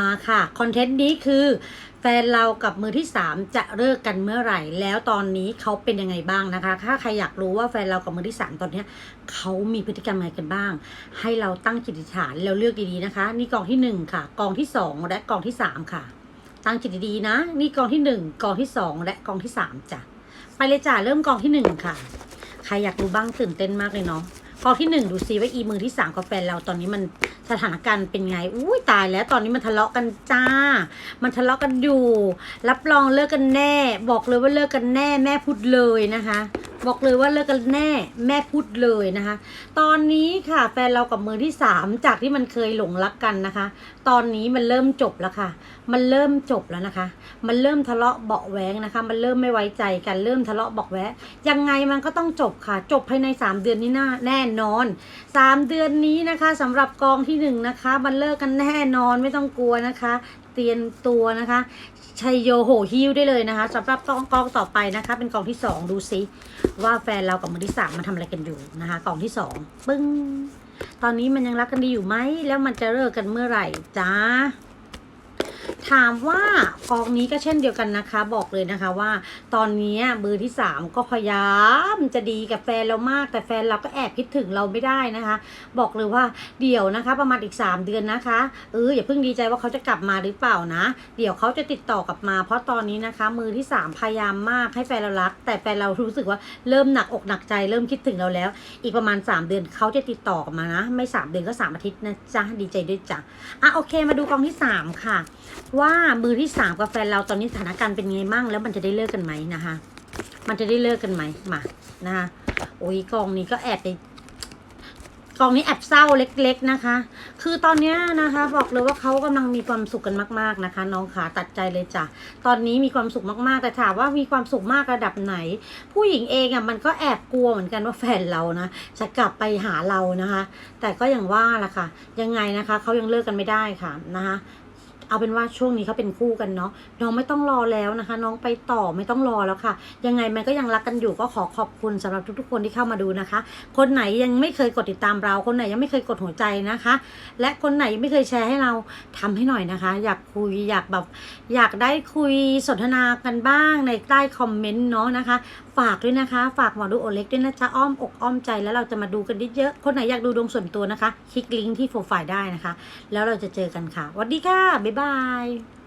มาค่ะ คอนเทนต์นี้คือแฟนเรากับมือที่ 3 จะเลิกกันเมื่อไหร่ แล้วตอนนี้เขาเป็นยังไงบ้างนะคะ ถ้าใครอยากรู้ว่าแฟนเรากับมือที่ 3 ตอนนี้เขามีพฤติกรรมอะไรกันบ้าง ให้เราตั้งจิตติฐานแล้วเลือกดีๆนะคะ นี่กองที่ 1 ค่ะ กองที่ 2 และกองที่ 3 ค่ะ ตั้งจิตดีๆนะ นี่กองที่ 1 กองที่ 2 และกองที่ 3จ้ะไปเลยจ้ะเริ่มกองที่ 1 ค่ะ ใครอยากรู้บ้างตื่นเต้นมากเลยเนาะ ฟองที่หนึ่งดูซิว่าอีมือที่สามกับแฟนเราตอนนี้มันสถานการณ์เป็นไงอุ้ยตายแล้วตอนนี้มันทะเลาะกันจ้า มันทะเลาะกันอยู่ รับรองเลิกกันแน่ บอกเลยว่าเลิกกันแน่แม่พูดเลยนะคะ บอกเลยว่าเลิกกันแน่แม่พูดเลยนะคะ ตอนนี้ค่ะ แฟนเรากับมือที่สามจากที่มันเคยหลงรักกันนะคะ ตอนนี้มันเริ่มจบแล้วค่ะ มันเริ่มจบแล้วนะคะ มันเริ่มทะเลาะเบาะแว้งนะคะ มันเริ่มไม่ไว้ใจกันเริ่มทะเลาะเบาะแว้งยังไงมันก็ต้องจบค่ะ จบภายใน 3 เดือนนี้น่าแน่นอน 3 เดือนนี้นะคะสำหรับกองที่1นะคะมันเลิกกันแน่นอนไม่ต้องกลัวนะคะเตรียมตัวนะคะชัยโยโหฮิ้วได้เลยนะคะสำหรับกองกองต่อไปนะคะ เป็นกองที่2ดูซิว่าแฟนเรากับมือที่3มันทำอะไรกันอยู่นะคะกองที่2ปึ้งตอนนี้มันยังรักกันดีอยู่ไหมแล้วมันจะเลิกกันเมื่อไหร่จ้า ถามว่ากองนี้ก็เช่นเดียวกันนะคะ บอกเลยนะคะว่า ตอนนี้มือที่สามก็พยายามจะดีกับแฟนเรามาก แต่แฟนเราก็แอบคิดถึงเราไม่ได้นะคะ บอกเลยว่าเดี๋ยวนะคะ ประมาณอีก 3 เดือนนะคะเอออย่าเพิ่งดีใจว่าเขาจะกลับมาหรือเปล่านะ เดี๋ยวเขาจะติดต่อกลับมา เพราะตอนนี้นะคะ มือที่ 3 พยายามมากให้แฟนเรารัก แต่แฟนเรารู้สึกว่าเริ่มหนักอกหนักใจเริ่มคิดถึงเราแล้ว อีกประมาณ 3 เดือนเขาจะติดต่อกลับมานะ ไม่ 3 เดือนก็ 3 อาทิตย์นะจ๊ะดีใจด้วยจ้ะอะโอเค มาดูกองที่ 3 ค่ะว่ามือที่3กับแฟนเราตอนนี้สถานการณ์เป็นไงมั่งแล้วมันจะได้เลิกกันไหมนะคะ มันจะได้เลิกกันไหมมานะคะโอ้ยกองนี้ก็แอบไปกองนี้แอบเศร้าเล็ก ๆนะคะ คือตอนนี้นะคะ บอกเลยว่าเขากำลังมีความสุขกันมากๆนะคะ น้องขาตัดใจเลยจ้ะตอนนี้มีความสุขมากๆแต่ถามว่ามีความสุขมากระดับไหน ผู้หญิงเองอะมันก็แอบกลัวเหมือนกันว่าแฟนเรานะจะกลับไปหาเรานะคะ แต่ก็อย่างว่าล่ะค่ะ ยังไงนะคะเขายังเลิกกันไม่ได้ค่ะนะคะ เอาเป็นว่าช่วงนี้เขาเป็นคู่กันเนาะน้องไม่ต้องรอแล้วนะคะ น้องไปต่อไม่ต้องรอแล้วค่ะ ยังไงมันก็ยังรักกันอยู่ก็ขอขอบคุณสำหรับทุกๆคนที่เข้ามาดูนะคะ คนไหนยังไม่เคยกดติดตามเรา คนไหนยังไม่เคยกดหัวใจนะคะ และคนไหนไม่เคยแชร์ให้เราทำให้หน่อยนะคะ อยากคุยอยากแบบอยากได้คุยสนทนากันบ้างในใต้คอมเมนต์เนาะนะคะฝากด้วยนะคะ ฝากหมอดูโอเล็กด้วยนะจ๊ะอ้อมอกอ้อมใจแล้วเราจะมาดูกันเยอะๆคนไหนอยากดูดวงส่วนตัวนะคะ คลิกลิงก์ที่โปรไฟล์ได้นะคะ แล้วเราจะเจอกันค่ะสวัสดีค่ะ บ๊ายบาย